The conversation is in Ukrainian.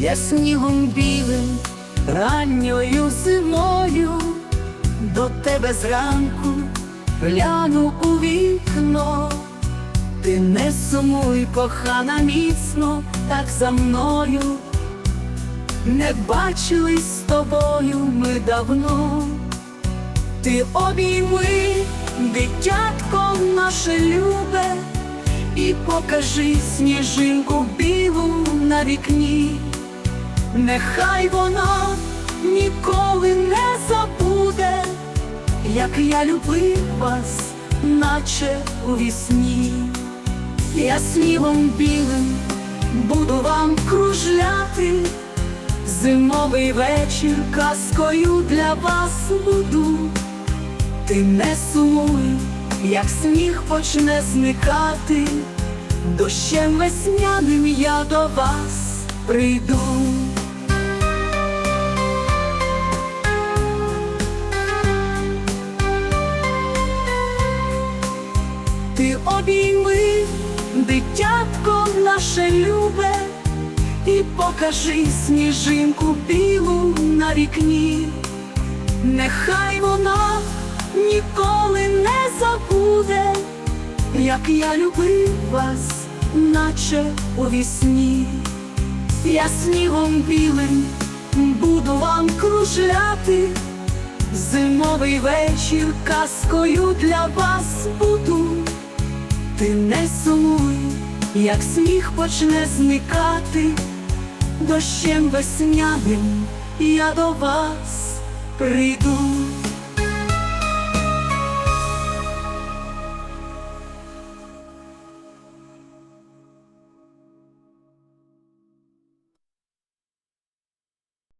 я снігом білим, ранньою зимою до тебе зранку гляну у вікно. Ти не сумуй, кохана, міцно, так за мною. Не бачились з тобою ми давно. Ти обійми, дитятко наше любе, і покажи сніжинку білу на вікні. Нехай вона ніколи не забуде, як я любив вас, наче у вісні. Я снігом білим буду вам кружляти, зимовий вечір казкою для вас буду. Ти не сумуй, як сніг почне зникати, дощем весняним я до вас прийду. Обійми, дитятко наше любе, і покажи сніжинку білу на вікні. Нехай вона ніколи не забуде, як я любив вас, наче у вісні. Я снігом білим буду вам кружляти, зимовий вечір казкою для вас буду. Ти не сумуй, як сміх почне зникати, дощем весняним я до вас прийду.